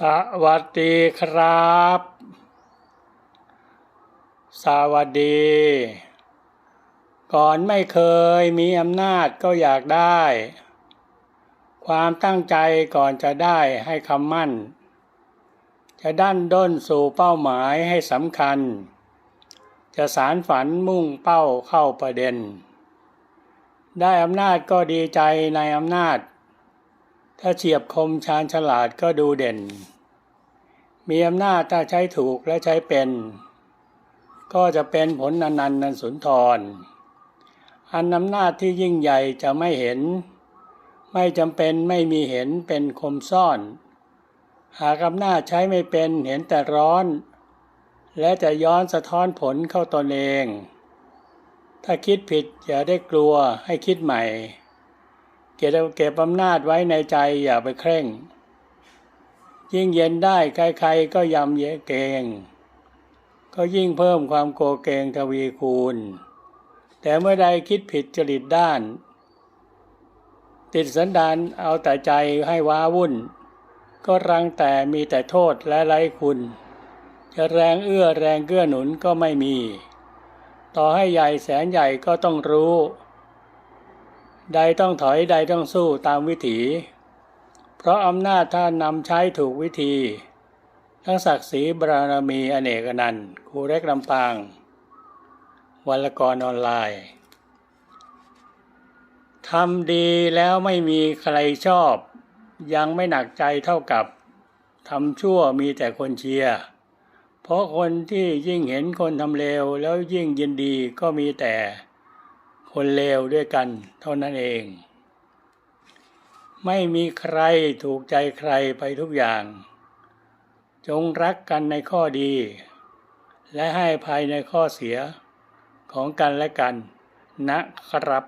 สวัสดีครับ สวัสดี ก่อนไม่เคยมีอำนาจก็อยากได้ ความตั้งใจก่อนจะได้ให้คำมั่น จะดันด้นสู่เป้าหมายให้สำคัญ จะสารฝันมุ่งเป้าเข้าประเด็น ได้อำนาจก็ดีใจในอำนาจ ถ้าเฉียบคมชาญฉลาดก็ดูเด่น มีอำนาจถ้าใช้ถูกและใช้เป็น ก็จะเป็นผลนันนันนันสุนทร อันอำนาจที่ยิ่งใหญ่จะไม่เห็น ไม่จำเป็นไม่มีเห็นเป็นคมซ่อน หากอำนาจใช้ไม่เป็นเห็นแต่ร้อน และจะย้อนสะท้อนผลเข้าตนเอง ถ้าคิดผิดอย่าได้กลัวให้คิดใหม่ เก็บเก็บอำนาจไว้ในใจอย่าไปเคร่ง ยิ่งเย็นได้ใครๆก็ยำเยเกง ก็ยิ่งเพิ่มความโกเกงทวีคูณ แต่เมื่อใดคิดผิดจริตด้าน ติดสันดานเอาแต่ใจให้ว้าวุ่น ก็รังแต่มีแต่โทษและไร้คุณจะแรงเอื้อแรงเกื้อหนุนก็ไม่มี ต่อให้ใหญ่แสนใหญ่ก็ต้องรู้ ใดต้องถอยใดต้องสู้ตามวิถี เพราะอำนาจถ้านำใช้ถูกวิธี ทั้งศักดิ์ศรีบารมีอเนกอนันต์ครูเล็กลำปางวัลกรออนไลน์ทำดีแล้วไม่มีใครชอบ ยังไม่หนักใจเท่ากับทำชั่วมีแต่คนเชียร์เพราะคนที่ยิ่งเห็นคนทำเลวแล้วยิ่งยินดีก็มีแต่ คนเลวด้วยกันเท่านั้นเอง ไม่มีใครถูกใจใครไปทุกอย่าง จงรักกันในข้อดี และให้ภายในข้อเสียของกันและกันนะครับ